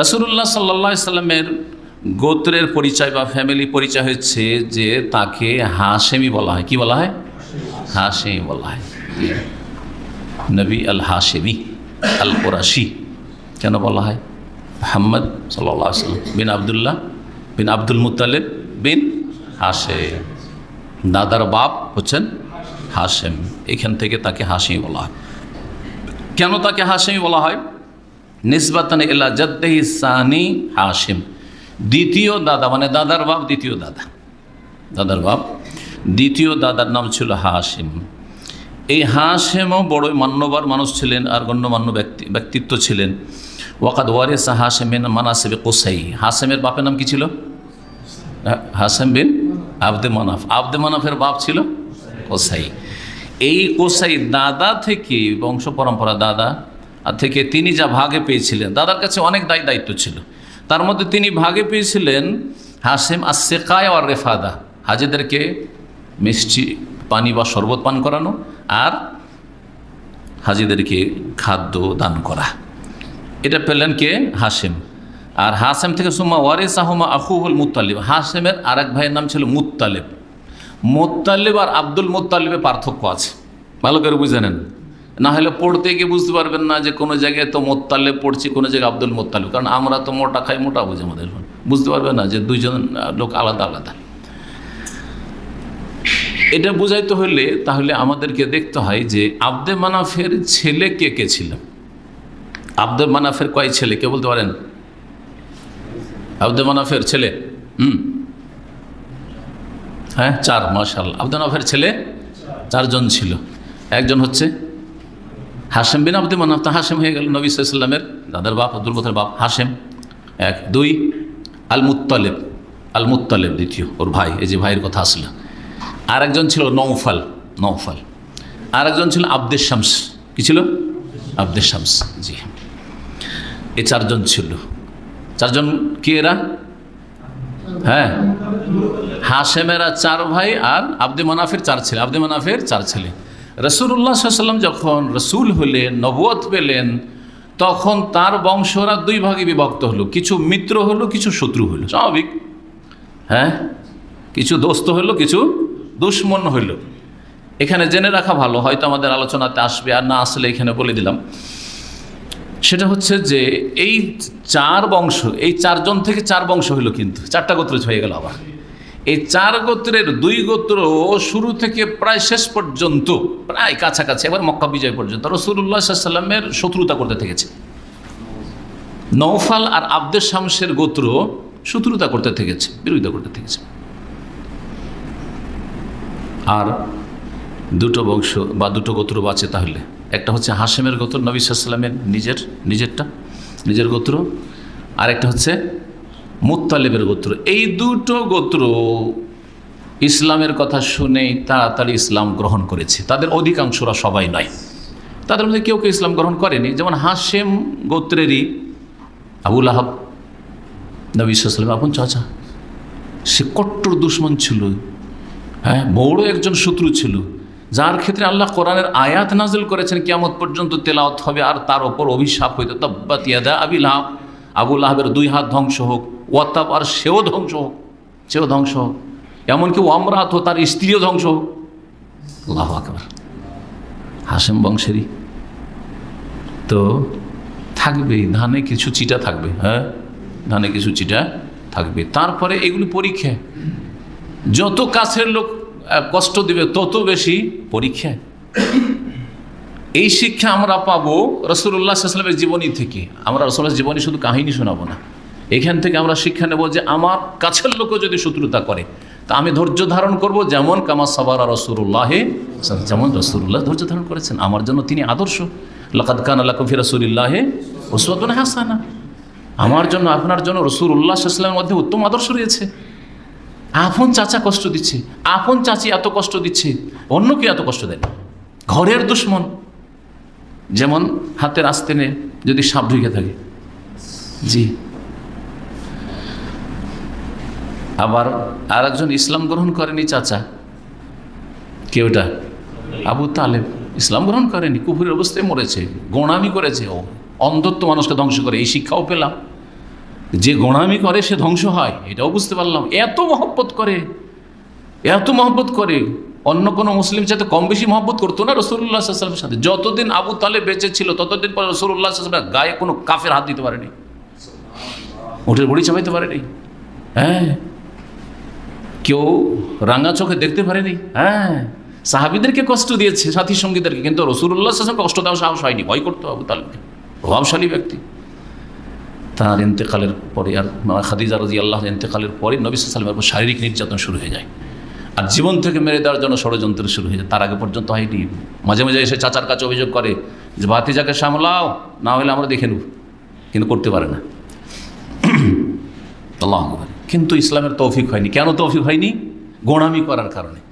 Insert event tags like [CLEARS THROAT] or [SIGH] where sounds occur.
রসুল্লাহ সাল্লা সাল্লামের গোত্রের পরিচয় বা ফ্যামিলি পরিচয় হচ্ছে যে তাকে হাশেমি বলা হয়। কি বলা হয়? হাশেমি বলা হয়। নবী আল হাশেমি আল কোরাশি কেন বলা হয়? মোহাম্মদ সাল্লাহ সাল্লাম বিন আবদুল্লাহ বিন আব্দুল মুতালেব বিন হাশেম। দাদার বাপ হচ্ছেন হাশেম। এখান থেকে তাকে হাসেমি বলা হয়। কেন তাকে হাসেমি বলা হয়? নিসবাতান এলা জদ্দেহি সানি হাসিম দ্বিতীয় দাদা মানে দাদার বাপ, দ্বিতীয় দাদা। দাদার বাপ। দ্বিতীয় দাদার নাম ছিল হাসিম এই হাসেমও বড়ই মান্যবার মানুষ ছিলেন আর গণ্যমান্য ব্যক্তি ব্যক্তিত্ব ছিলেন। ওয়াকাদ ওয়ারেসা হাসেমেন মানাসেবে কোসাই। হাসেমের বাপের নাম কি ছিল? হাসেম বিন আবদে মানাফ। আবদে মানাফের বাপ ছিল কোসাই। এই কোসাই দাদা থেকে বংশ পরম্পরা দাদা থেকে তিনি যা ভাগে পেয়েছিলেন, দাদার কাছে অনেক দায় দায়িত্ব ছিল। তার মধ্যে তিনি ভাগে পেয়েছিলেন হাসেম আর শেখায় আর রেফাদা, হাজিদেরকে মিষ্টি পানি বা শরবত পান করানো আর হাজিদেরকে খাদ্য দান করা। এটা পেলেন কে? হাসেম। আর হাসেম থেকে সুমা ওয়ারিস আহমা আহুহুল মুতালিব হাসেমের আরেক ভাইয়ের নাম ছিল মুতালেব মোত্তালেব আর আব্দুল মোত্তালেবে পার্থক্য আছে। ভালো করে বুঝে নেন। না হলে পড়তে গিয়ে বুঝতে পারবেন না যে কোনো জায়গায় তো মোত্তালেব পড়ছি, কোনো জায়গায় আব্দুল মোত্তালেব কারণ আমরা তো মোটা খাই, মোটা বুঝে আমাদের। বুঝতে পারবেন না যে দুইজন লোক আলাদা আলাদা। এটা বুঝাইতে হলে তাহলে আমাদেরকে দেখতে হয় যে আব্দে মানাফের ছেলে কে কে ছিল? আব্দুল মানাফের কয় ছেলে? কে বলতে পারেন? আব্দুল মানাফের ছেলে? হুম। হ্যাঁ চার মাসাল আব্দুল মানাফের ছেলে চারজন ছিল। একজন হচ্ছে হাসেম বিন আব্দুল মানাফ তা হাসেম হয়ে গেল নবী সাল্লামের দাদার বাপ, আব্দুল বাপ হাসেম এক, দুই আল মুত্তালেব আল মুত্তালেব দ্বিতীয়, ওর ভাই, এই যে ভাইয়ের কথা আসলো। আর একজন ছিল নৌফাল নৌফাল আর একজন ছিল আব্দের শামস কি ছিল? আব্দের শামস জি। এই চারজন ছিল। চারজন কে এরা? হ্যাঁ। হাসেমেরা চার ভাই আর আব্দে মানাফের চার ছেলে। আব্দে মানাফের চার ছেলে। রসুল্লাহ সাল্লাম যখন রসুল হলেন নবত পেলেন, তখন তার বংশরা দুই ভাগে বিভক্ত হলো। কিছু মিত্র হলো, কিছু শত্রু হলো। স্বাভাবিক। হ্যাঁ? কিছু দোস্ত হলো, কিছু দুশ্মন হইল এখানে জেনে রাখা ভালো, হয়তো আমাদের আলোচনাতে আসবে আর না আসলে এখানে বলে দিলাম। সেটা হচ্ছে যে এই চার বংশ, এই চারজন থেকে চার বংশ হইল কিন্তু। চারটা গোত্র হয়ে গেল আবার। এই চার গোত্রের দুই গোত্র শুরু থেকে প্রায় শেষ পর্যন্ত, প্রায় কাছাকাছি, এবার মক্কা বিজয় পর্যন্ত রসুল্লাহ সাল্লামের শত্রুতা করতে থেকেছে। নৌফাল আর আব্দের শামসের গোত্র শত্রুতা করতে থেকেছে, বিরোধিতা করতে থেকেছে। আর দুটো বংশ বা দুটো গোত্র বাঁচে তাহলে। একটা হচ্ছে হাসেমের গোত্র, নবী সাল্লামের নিজের, নিজেরটা, নিজের গোত্র। আর একটা হচ্ছে মুত্তালেবের গোত্র। এই দুটো গোত্র ইসলামের কথা শুনেই তাড়াতাড়ি ইসলাম গ্রহণ করেছে। তাদের অধিকাংশরা সবাই নয়। তাদের মধ্যে কেউ কেউ ইসলাম গ্রহণ করেনি। যেমন হাসেম গোত্রেরই আবুল আহাব নবী সাল্লাম আপন চাচা। সে কট্টর দুশ্মন ছিল। হ্যাঁ বড় একজন শত্রু ছিল। যার ক্ষেত্রে আল্লাহ কোরআনের আয়াত নাজিল করেছেন, কিয়ামত পর্যন্ত তেলাওত হবে, আর তার ওপর অভিশাপ হইতো তব্বাত ইয়াদা আবিল হাব আবুল আহাবের দুই হাত ধ্বংস হোক। ওয়াতাব আর সেও ধ্বংস হোক সেও ধ্বংস। হোক এমনকি ওমরাত হোক তার স্ত্রীও ধ্বংস। হোক আল্লাহ হাসেম বংশেরই। তো থাকবেই ধানে কিছু চিটা থাকবে হ্যাঁ? ধানে কিছু চিটা থাকবে। তারপরে এগুলি পরীক্ষা। যত কাছের লোক কষ্ট দিবে, তত বেশি পরীক্ষা। এই শিক্ষা আমরা পাবো রসুল্লাহ সাল্লামের জীবনী থেকে। আমরা রসুল্লাহ জীবনী শুধু কাহিনী শোনাবো না। এখান থেকে আমরা শিক্ষা নেব যে আমার কাছের লোকও যদি শত্রুতা করে, তা আমি ধৈর্য ধারণ করব যেমন কামা সাবারা রসুল্লাহে যেমন রসুল্লাহ ধৈর্য ধারণ করেছেন, আমার জন্য তিনি আদর্শ। লকাত কান আল্লাহ কফি রসুল্লাহে ওসওয়াতুন হাসানা, আমার জন্য, আপনার জন্য রসুল উল্লাহ সাল্লামের মধ্যে উত্তম আদর্শ রয়েছে। আপন চাচা কষ্ট দিচ্ছে, আপন চাচি এত কষ্ট দিচ্ছে অন্যকে এত কষ্ট দেয় ঘরের দুশ্মন, যেমন হাতের আস্তেনে যদি সাপ ঢুকে থাকে। জি। আবার আর একজন ইসলাম গ্রহণ করেনি চাচা। কেউটা আবু তালেব। ইসলাম গ্রহণ করেনি, কুফুরের অবস্থায় মরেছে, গোড়ামি করেছে ও। অন্ধত্ব মানুষকে ধ্বংস করে, এই শিক্ষাও পেলাম। যে গোড়ামি করে, সে ধ্বংস হয়, এটাও বুঝতে পারলাম। এত মহব্বত করে, এত মহব্বত করে, অন্য কোনো মুসলিম চাইতে কম বেশি মহব্বত করতো না রসুল্লাহ সাল্লামের সাথে। যতদিন আবু তালে বেঁচে ছিল, ততদিন পর রসুল্লাহ গায়ে কোনো কাফের হাত দিতে পারেনি। উঠে বড়ি চাপাইতে পারেনি। হ্যাঁ কেউ রাঙা চোখে দেখতে পারেনি? হ্যাঁ। সাহাবিদেরকে কষ্ট দিয়েছে, সাথী সঙ্গীদেরকে, কিন্তু রসুল্লাহ সাল্লাম কষ্ট দেওয়া সাহস হয়নি। ভয় করতো আবু তালেবকে প্রভাবশালী ব্যক্তি। তার ইন্তেকালের পরে আর খাদিজা রাজি আল্লাহ ইন্তেকালের পরে নবী সাল্লামের উপর শারীরিক নির্যাতন শুরু হয়ে যায়। আর জীবন থেকে মেরে দেওয়ার জন্য ষড়যন্ত্র শুরু হয়ে যায়। তার আগে পর্যন্ত হয়নি। মাঝে মাঝে এসে চাচার কাছে অভিযোগ করে যে, ভাতিজাকে সামলাও, না হলে আমরা দেখে নেব। কিন্তু করতে পারে না। [CLEARS THROAT] আল্লাহ। কিন্তু ইসলামের তৌফিক হয়নি। কেন তৌফিক হয়নি? গোড়ামি করার কারণে।